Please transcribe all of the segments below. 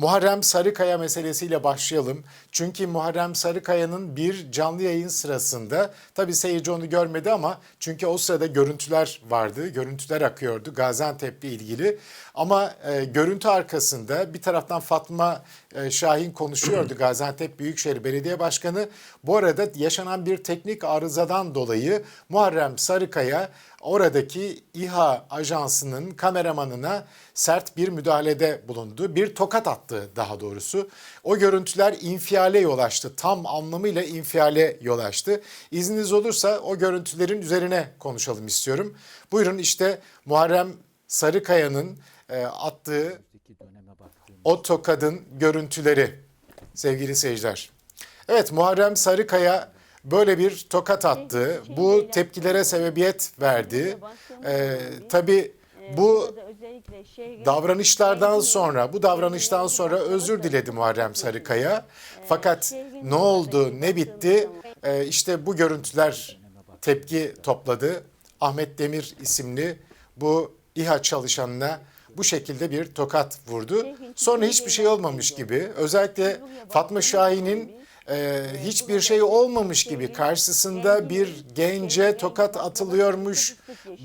Muharrem Sarıkaya meselesiyle başlayalım. Çünkü Muharrem Sarıkaya'nın bir canlı yayın sırasında tabii seyirci onu görmedi ama çünkü o sırada görüntüler vardı. Görüntüler akıyordu Gaziantep'le ilgili. Ama e, görüntü arkasında bir taraftan Fatma Şahin konuşuyordu Gaziantep Büyükşehir Belediye Başkanı. Bu arada yaşanan bir teknik arızadan dolayı Muharrem Sarıkaya oradaki İHA ajansının kameramanına sert bir müdahalede bulundu. Bir tokat attı daha doğrusu. O görüntüler infiale yol açtı. Tam anlamıyla infiale yol açtı. İzniniz olursa o görüntülerin üzerine konuşalım istiyorum. Buyurun işte Muharrem Sarıkaya'nın e, attığı o tokadın görüntüleri sevgili seyirciler. Evet Muharrem Sarıkaya böyle bir tokat attı. Bu tepkilere sebebiyet verdi. Ee, tabii bu davranışlardan sonra, bu davranıştan sonra özür diledi Muharrem Sarıkaya. Fakat ne oldu, ne bitti? Ee, işte bu görüntüler tepki topladı. Ahmet Demir isimli bu İHA çalışanına bu şekilde bir tokat vurdu. Sonra hiçbir şey olmamış gibi özellikle Fatma Şahin'in e, hiçbir şey olmamış gibi. Karşısında bir gence tokat atılıyormuş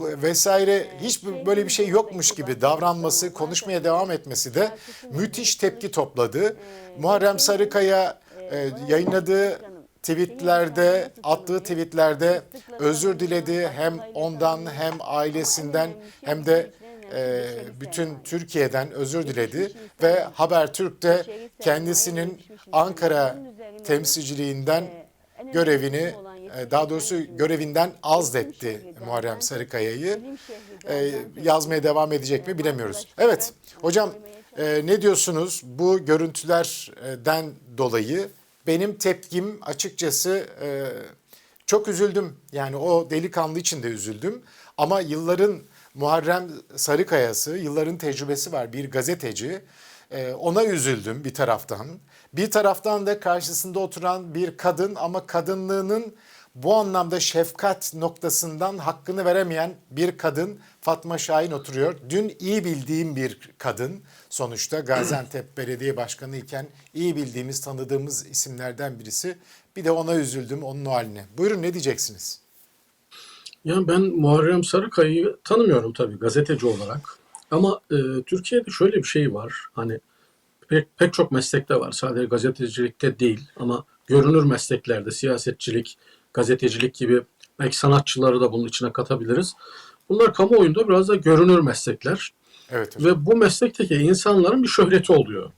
vesaire. Hiç böyle bir şey yokmuş gibi davranması, konuşmaya devam etmesi de müthiş tepki topladı. Muharrem Sarıkaya e, yayınladığı tweetlerde, attığı tweetlerde özür diledi. Hem ondan hem ailesinden hem de e, bütün Türkiye'den özür diledi ve Habertürk'te kendisinin Ankara temsilciliğinden görevini e, daha doğrusu görevinden azletti Muharrem Sarıkaya'yı. E, yazmaya devam edecek mi bilemiyoruz. Evet hocam e, ne diyorsunuz bu görüntülerden dolayı? Benim tepkim açıkçası e, çok üzüldüm. Yani o delikanlı için de üzüldüm. Ama yılların Muharrem Sarıkaya'sı, yılların tecrübesi var bir gazeteci. Ee, ona üzüldüm bir taraftan. Bir taraftan da karşısında oturan bir kadın ama kadınlığının bu anlamda şefkat noktasından hakkını veremeyen bir kadın Fatma Şahin oturuyor. Dün iyi bildiğim bir kadın sonuçta Gaziantep Belediye Başkanı iken iyi bildiğimiz tanıdığımız isimlerden birisi. Bir de ona üzüldüm onun o haline. Buyurun ne diyeceksiniz? Yani ben Muharrem Sarıkaya'yı tanımıyorum tabii gazeteci olarak. Ama e, Türkiye'de şöyle bir şey var. Hani pek, pek çok meslekte var. Sadece gazetecilikte değil ama görünür mesleklerde siyasetçilik, gazetecilik gibi belki sanatçıları da bunun içine katabiliriz. Bunlar kamuoyunda biraz da görünür meslekler. Evet hocam. Ve bu meslekteki insanların bir şöhreti oluyor.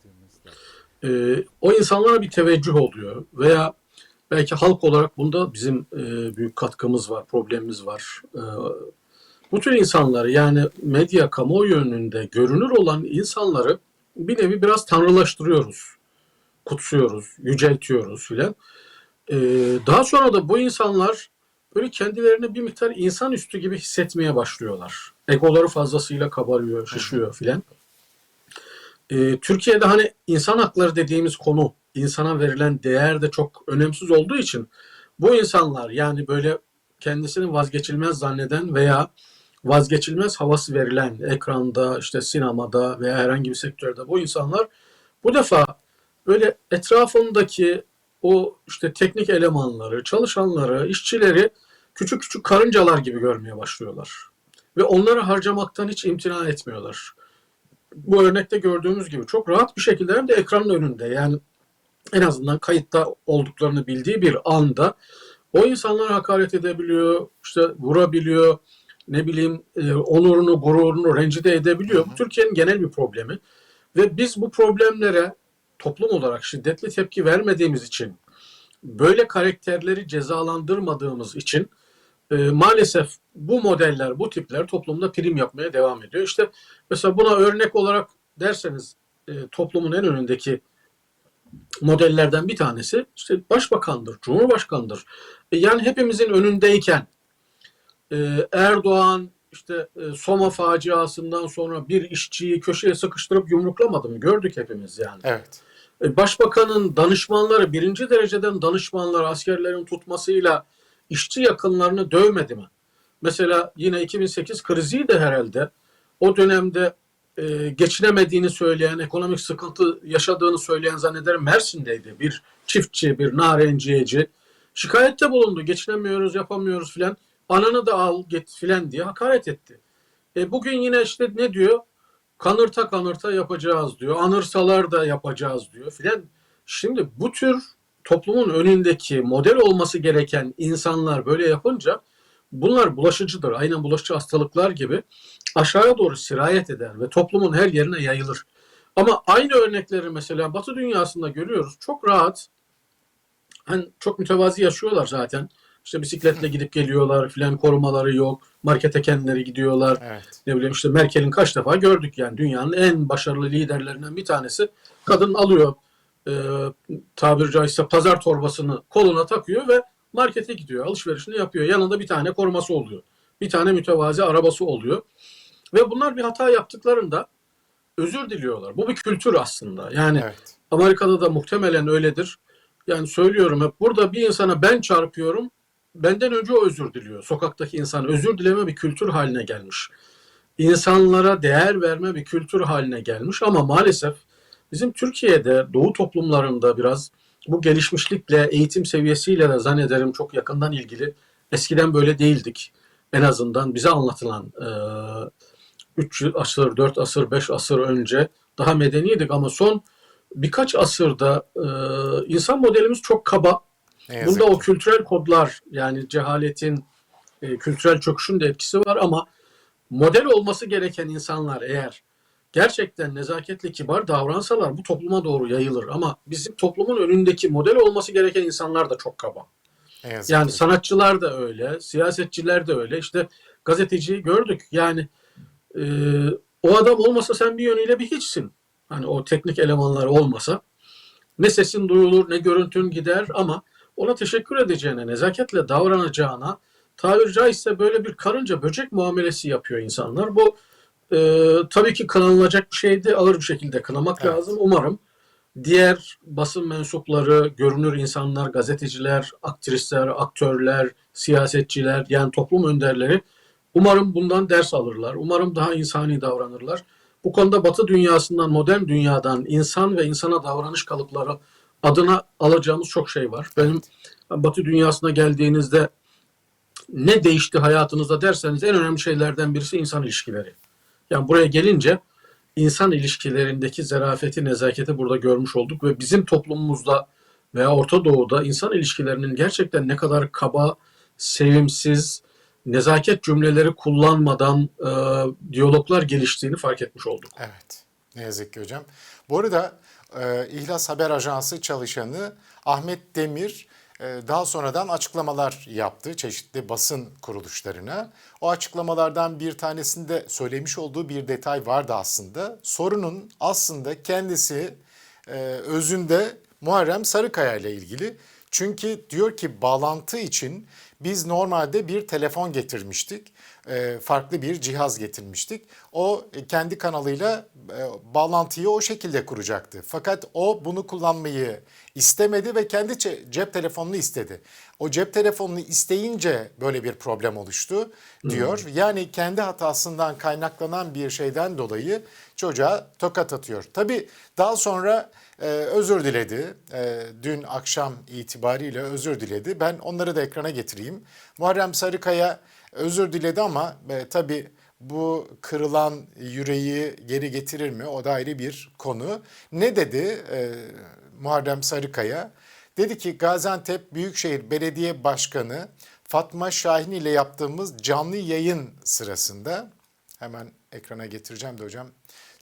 Ee, o insanlara bir teveccüh oluyor. Veya belki halk olarak bunda bizim e, büyük katkımız var, problemimiz var. Ee, bu tür insanları yani medya, kamuoyu önünde görünür olan insanları bir nevi biraz tanrılaştırıyoruz. Kutsuyoruz, yüceltiyoruz filan. Ee, daha sonra da bu insanlar böyle kendilerini bir miktar insanüstü gibi hissetmeye başlıyorlar. Egoları fazlasıyla kabarıyor, şişiyor filan. Ee, Türkiye'de hani insan hakları dediğimiz konu, insana verilen değer de çok önemsiz olduğu için bu insanlar yani böyle kendisini vazgeçilmez zanneden veya vazgeçilmez havası verilen ekranda, işte sinemada veya herhangi bir sektörde bu insanlar bu defa böyle etrafındaki o işte teknik elemanları, çalışanları, işçileri küçük küçük karıncalar gibi görmeye başlıyorlar. Ve onları harcamaktan hiç imtina etmiyorlar. Bu örnekte gördüğümüz gibi çok rahat bir şekilde hem de ekranın önünde yani en azından kayıtta olduklarını bildiği bir anda o insanlara hakaret edebiliyor, işte vurabiliyor, ne bileyim e, onurunu, gururunu rencide edebiliyor. Bu Türkiye'nin genel bir problemi. Ve biz bu problemlere toplum olarak şiddetli tepki vermediğimiz için, böyle karakterleri cezalandırmadığımız için e, maalesef bu modeller, bu tipler toplumda prim yapmaya devam ediyor. İşte mesela buna örnek olarak derseniz e, toplumun en önündeki modellerden bir tanesi işte başbakandır, cumhurbaşkanıdır. E, yani hepimizin önündeyken e, Erdoğan işte e, Soma faciasından sonra bir işçiyi köşeye sıkıştırıp yumruklamadı mı? Gördük hepimiz yani. Evet. Başbakanın danışmanları, birinci dereceden danışmanlar askerlerin tutmasıyla işçi yakınlarını dövmedi mi? Mesela yine 2008 kriziydi herhalde. O dönemde e, geçinemediğini söyleyen, ekonomik sıkıntı yaşadığını söyleyen zannederim Mersin'deydi. Bir çiftçi, bir narenciyeci. Şikayette bulundu. Geçinemiyoruz, yapamıyoruz filan. Ananı da al git filan diye hakaret etti. E, bugün yine işte ne diyor? Kanırta kanırta yapacağız diyor. Anırsalar da yapacağız diyor filan. Şimdi bu tür toplumun önündeki model olması gereken insanlar böyle yapınca bunlar bulaşıcıdır. Aynen bulaşıcı hastalıklar gibi aşağıya doğru sirayet eder ve toplumun her yerine yayılır. Ama aynı örnekleri mesela Batı dünyasında görüyoruz. Çok rahat, hani çok mütevazi yaşıyorlar zaten. İşte bisikletle gidip geliyorlar filan korumaları yok. Markete kendileri gidiyorlar. Evet. Ne bileyim işte Merkel'in kaç defa gördük yani dünyanın en başarılı liderlerinden bir tanesi. Kadın alıyor e, tabiri caizse pazar torbasını koluna takıyor ve markete gidiyor. Alışverişini yapıyor. Yanında bir tane koruması oluyor. Bir tane mütevazi arabası oluyor. Ve bunlar bir hata yaptıklarında özür diliyorlar. Bu bir kültür aslında. Yani Evet. Amerika'da da muhtemelen öyledir. Yani söylüyorum hep burada bir insana ben çarpıyorum. Benden önce o özür diliyor. Sokaktaki insan özür dileme bir kültür haline gelmiş. İnsanlara değer verme bir kültür haline gelmiş ama maalesef bizim Türkiye'de doğu toplumlarında biraz bu gelişmişlikle eğitim seviyesiyle de zannederim çok yakından ilgili. Eskiden böyle değildik. En azından bize anlatılan 3 asır, 4 asır, 5 asır önce daha medeniydik ama son birkaç asırda e, insan modelimiz çok kaba. Ne Bunda o ki. kültürel kodlar yani cehaletin, e, kültürel çöküşün de etkisi var ama model olması gereken insanlar eğer gerçekten nezaketli kibar davransalar bu topluma doğru yayılır. Ama bizim toplumun önündeki model olması gereken insanlar da çok kaba. Yazık Yani ki. sanatçılar da öyle, siyasetçiler de öyle. İşte gazeteciyi gördük. Yani e, o adam olmasa sen bir yönüyle bir hiçsin. Hani o teknik elemanlar olmasa ne sesin duyulur ne görüntün gider ama ona teşekkür edeceğine, nezaketle davranacağına tabiri caizse böyle bir karınca böcek muamelesi yapıyor insanlar. Bu e, tabii ki kınanılacak bir şeydi. Ağır bir şekilde kınamak Evet. lazım. Umarım diğer basın mensupları, görünür insanlar, gazeteciler, aktrisler, aktörler, siyasetçiler yani toplum önderleri umarım bundan ders alırlar. Umarım daha insani davranırlar. Bu konuda Batı dünyasından, modern dünyadan insan ve insana davranış kalıpları adına alacağımız çok şey var. Benim Batı dünyasına geldiğinizde ne değişti hayatınızda derseniz en önemli şeylerden birisi insan ilişkileri. Yani buraya gelince insan ilişkilerindeki zarafeti, nezaketi burada görmüş olduk ve bizim toplumumuzda veya Orta Doğu'da insan ilişkilerinin gerçekten ne kadar kaba, sevimsiz, nezaket cümleleri kullanmadan e, diyaloglar geliştiğini fark etmiş olduk. Evet. Ne yazık ki hocam. Bu arada e, İhlas Haber Ajansı çalışanı Ahmet Demir daha sonradan açıklamalar yaptı çeşitli basın kuruluşlarına. O açıklamalardan bir tanesinde söylemiş olduğu bir detay vardı aslında. Sorunun aslında kendisi e, özünde Muharrem Sarıkaya ile ilgili. Çünkü diyor ki bağlantı için biz normalde bir telefon getirmiştik. E, Farklı bir cihaz getirmiştik. O e, kendi kanalıyla e, bağlantıyı o şekilde kuracaktı. Fakat o bunu kullanmayı istemedi ve kendi ce- cep telefonunu istedi. O cep telefonunu isteyince böyle bir problem oluştu diyor. Yani kendi hatasından kaynaklanan bir şeyden dolayı çocuğa tokat atıyor. Tabii daha sonra e, özür diledi. E, dün akşam itibariyle özür diledi. Ben onları da ekrana getireyim. Muharrem Sarıkaya özür diledi ama e, tabii bu kırılan yüreği geri getirir mi? O da ayrı bir konu. Ne dedi e, Muharrem Sarıkaya? Dedi ki Gaziantep Büyükşehir Belediye Başkanı Fatma Şahin ile yaptığımız canlı yayın sırasında hemen ekrana getireceğim de hocam.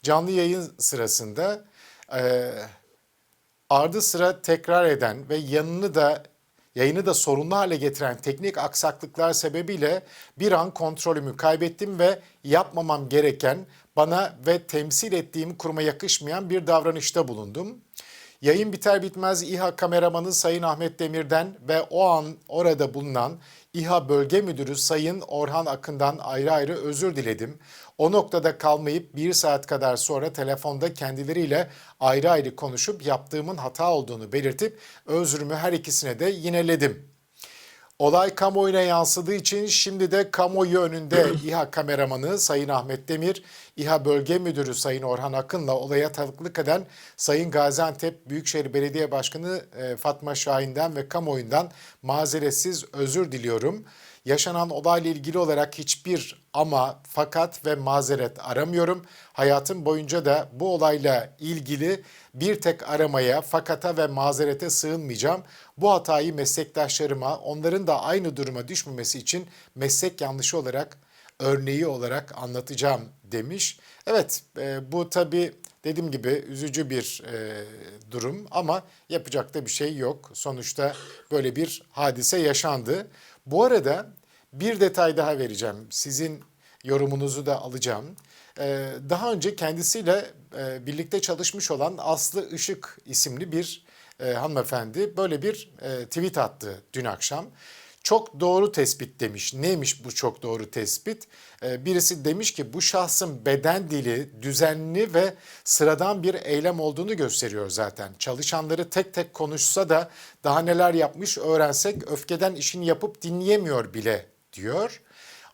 Canlı yayın sırasında e, ardı sıra tekrar eden ve yanını da yayını da sorunlu hale getiren teknik aksaklıklar sebebiyle bir an kontrolümü kaybettim ve yapmamam gereken bana ve temsil ettiğim kuruma yakışmayan bir davranışta bulundum. Yayın biter bitmez İHA kameramanı Sayın Ahmet Demir'den ve o an orada bulunan İHA Bölge Müdürü Sayın Orhan Akın'dan ayrı ayrı özür diledim. O noktada kalmayıp bir saat kadar sonra telefonda kendileriyle ayrı ayrı konuşup yaptığımın hata olduğunu belirtip özrümü her ikisine de yineledim. Olay kamuoyuna yansıdığı için şimdi de kamuoyu önünde İHA kameramanı Sayın Ahmet Demir, İHA Bölge Müdürü Sayın Orhan Akın'la olaya tanıklık eden Sayın Gaziantep Büyükşehir Belediye Başkanı e, Fatma Şahin'den ve kamuoyundan mazeretsiz özür diliyorum. Yaşanan olayla ilgili olarak hiçbir ama, fakat ve mazeret aramıyorum. Hayatım boyunca da bu olayla ilgili bir tek aramaya, fakata ve mazerete sığınmayacağım. Bu hatayı meslektaşlarıma, onların da aynı duruma düşmemesi için meslek yanlışı olarak, örneği olarak anlatacağım demiş. Evet, e, bu tabii dediğim gibi üzücü bir e, durum ama yapacak da bir şey yok. Sonuçta böyle bir hadise yaşandı. Bu arada bir detay daha vereceğim. Sizin yorumunuzu da alacağım. Ee, daha önce kendisiyle e, birlikte çalışmış olan Aslı Işık isimli bir e, hanımefendi böyle bir e, tweet attı dün akşam. Çok doğru tespit demiş. Neymiş bu çok doğru tespit? Ee, birisi demiş ki bu şahsın beden dili düzenli ve sıradan bir eylem olduğunu gösteriyor zaten. Çalışanları tek tek konuşsa da daha neler yapmış öğrensek öfkeden işini yapıp dinleyemiyor bile diyor.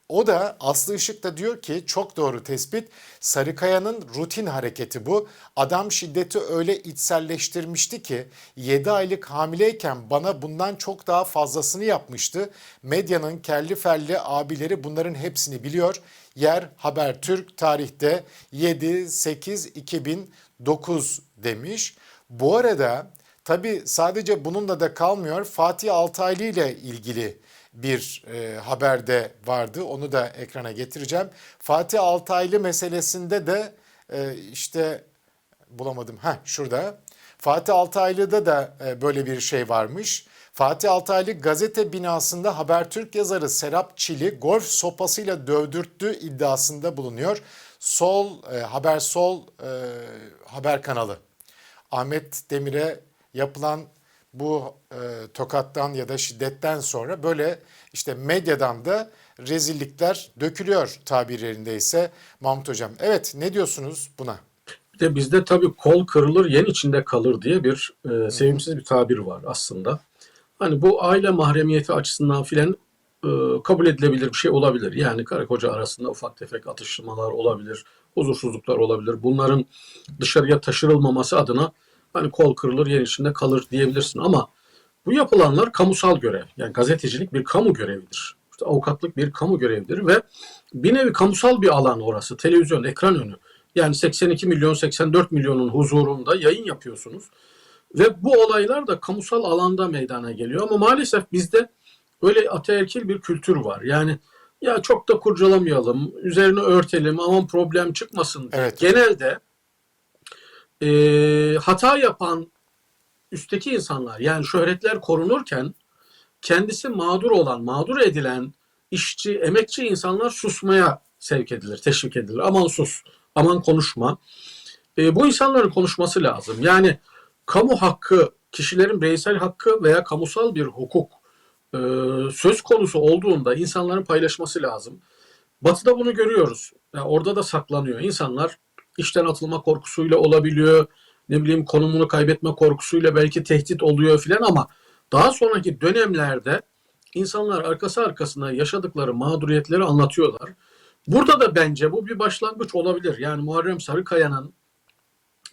O da Aslı Işık da diyor ki çok doğru tespit. Sarıkaya'nın rutin hareketi bu. Adam şiddeti öyle içselleştirmişti ki 7 aylık hamileyken bana bundan çok daha fazlasını yapmıştı. Medyanın kelli felli abileri bunların hepsini biliyor. Yer Habertürk tarihte 7-8-2009 demiş. Bu arada tabi sadece bununla da kalmıyor. Fatih Altaylı ile ilgili bir e, haberde vardı. Onu da ekrana getireceğim. Fatih Altaylı meselesinde de e, işte bulamadım. Ha şurada. Fatih Altaylı'da da e, böyle bir şey varmış. Fatih Altaylı gazete binasında Habertürk yazarı Serap Çili golf sopasıyla dövdürttüğü iddiasında bulunuyor. Sol e, Haber Sol e, haber kanalı. Ahmet Demir'e yapılan bu e, tokattan ya da şiddetten sonra böyle işte medyadan da rezillikler dökülüyor tabirlerindeyse Mahmut Hocam. Evet ne diyorsunuz buna? Bir de bizde tabii kol kırılır yen içinde kalır diye bir e, sevimsiz bir tabir var aslında. Hani bu aile mahremiyeti açısından filan e, kabul edilebilir bir şey olabilir. Yani karı koca arasında ufak tefek atışmalar olabilir, huzursuzluklar olabilir. Bunların dışarıya taşırılmaması adına hani kol kırılır yer içinde kalır diyebilirsin ama bu yapılanlar kamusal görev. Yani gazetecilik bir kamu görevidir. İşte avukatlık bir kamu görevidir ve bir nevi kamusal bir alan orası. Televizyon, ekran önü. Yani 82 milyon, 84 milyonun huzurunda yayın yapıyorsunuz. Ve bu olaylar da kamusal alanda meydana geliyor. Ama maalesef bizde öyle ataerkil bir kültür var. Yani ya çok da kurcalamayalım, üzerine örtelim, aman problem çıkmasın. diye. Evet. Genelde e, hata yapan üstteki insanlar yani şöhretler korunurken kendisi mağdur olan, mağdur edilen işçi, emekçi insanlar susmaya sevk edilir, teşvik edilir. Aman sus, aman konuşma. E, bu insanların konuşması lazım. Yani kamu hakkı, kişilerin bireysel hakkı veya kamusal bir hukuk e, söz konusu olduğunda insanların paylaşması lazım. Batı'da bunu görüyoruz. Yani orada da saklanıyor. İnsanlar işten atılma korkusuyla olabiliyor. Ne bileyim konumunu kaybetme korkusuyla belki tehdit oluyor filan ama daha sonraki dönemlerde insanlar arkası arkasına yaşadıkları mağduriyetleri anlatıyorlar. Burada da bence bu bir başlangıç olabilir. Yani Muharrem Sarıkaya'nın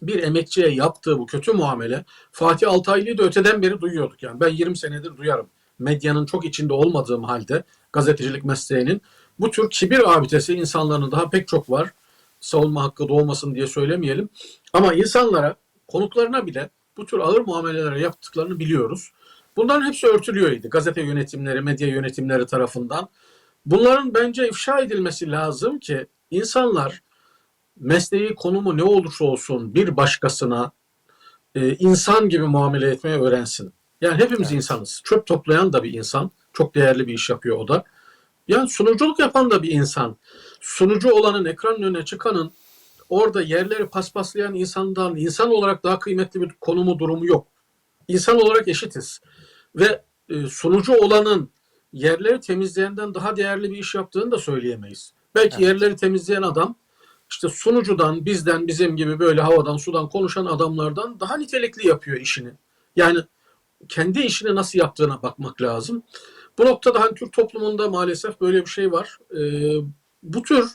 bir emekçiye yaptığı bu kötü muamele Fatih Altaylı'yı da öteden beri duyuyorduk. Yani ben 20 senedir duyarım. Medyanın çok içinde olmadığım halde gazetecilik mesleğinin bu tür kibir abidesi insanların daha pek çok var. Savunma hakkı doğmasın diye söylemeyelim. Ama insanlara, konuklarına bile bu tür ağır muameleler yaptıklarını biliyoruz. Bunların hepsi örtülüyordu. Gazete yönetimleri, medya yönetimleri tarafından. Bunların bence ifşa edilmesi lazım ki insanlar mesleği konumu ne olursa olsun bir başkasına e, insan gibi muamele etmeye öğrensin. Yani hepimiz Evet. insanız. Çöp toplayan da bir insan. Çok değerli bir iş yapıyor o da. Yani sunuculuk yapan da bir insan. Sunucu olanın, ekranın önüne çıkanın orada yerleri paspaslayan insandan insan olarak daha kıymetli bir konumu durumu yok. İnsan olarak eşitiz. Ve e, sunucu olanın yerleri temizleyenden daha değerli bir iş yaptığını da söyleyemeyiz. Belki Evet. yerleri temizleyen adam işte sunucudan, bizden, bizim gibi böyle havadan, sudan konuşan adamlardan daha nitelikli yapıyor işini. Yani kendi işini nasıl yaptığına bakmak lazım. Bu noktada hani Türk toplumunda maalesef böyle bir şey var. Ee, bu tür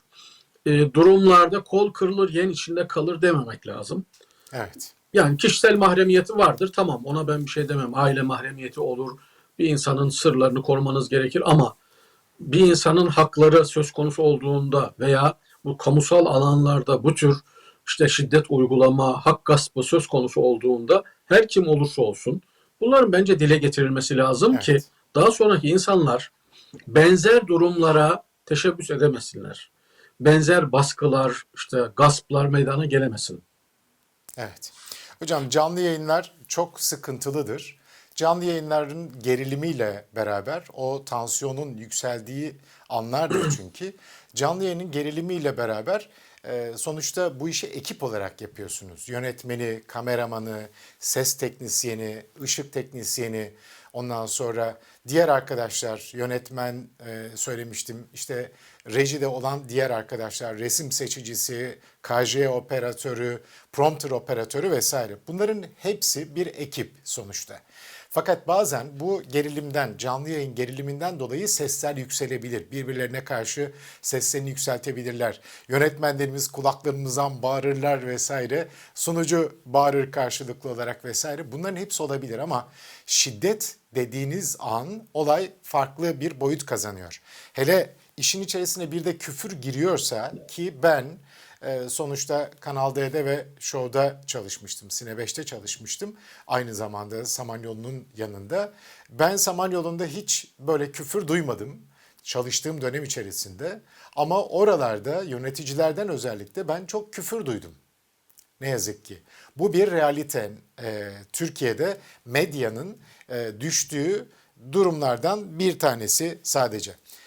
e, durumlarda kol kırılır yen içinde kalır dememek lazım. Evet. Yani kişisel mahremiyeti vardır. Tamam ona ben bir şey demem. Aile mahremiyeti olur. Bir insanın sırlarını korumanız gerekir ama bir insanın hakları söz konusu olduğunda veya bu kamusal alanlarda bu tür işte şiddet uygulama, hak gaspı söz konusu olduğunda her kim olursa olsun bunların bence dile getirilmesi lazım Evet. ki daha sonraki insanlar benzer durumlara teşebbüs edemesinler. Benzer baskılar, işte gasplar meydana gelemesin. Evet. Hocam canlı yayınlar çok sıkıntılıdır. Canlı yayınların gerilimiyle beraber o tansiyonun yükseldiği anlardır çünkü. Canlı yayının gerilimiyle beraber e, sonuçta bu işi ekip olarak yapıyorsunuz. Yönetmeni, kameramanı, ses teknisyeni, ışık teknisyeni, ondan sonra diğer arkadaşlar, yönetmen e, söylemiştim, işte rejide olan diğer arkadaşlar, resim seçicisi, KJ operatörü, prompter operatörü vesaire. Bunların hepsi bir ekip sonuçta. Fakat bazen bu gerilimden, canlı yayın geriliminden dolayı sesler yükselebilir. Birbirlerine karşı seslerini yükseltebilirler. Yönetmenlerimiz kulaklarımızdan bağırırlar vesaire. Sunucu bağırır karşılıklı olarak vesaire. Bunların hepsi olabilir ama şiddet dediğiniz an olay farklı bir boyut kazanıyor. Hele işin içerisine bir de küfür giriyorsa ki ben ee, sonuçta Kanal D'de ve Show'da çalışmıştım. Sine 5'te çalışmıştım. Aynı zamanda Samanyolu'nun yanında. Ben Samanyolu'nda hiç böyle küfür duymadım çalıştığım dönem içerisinde. Ama oralarda yöneticilerden özellikle ben çok küfür duydum. Ne yazık ki. Bu bir realite. Ee, Türkiye'de medyanın e, düştüğü durumlardan bir tanesi sadece.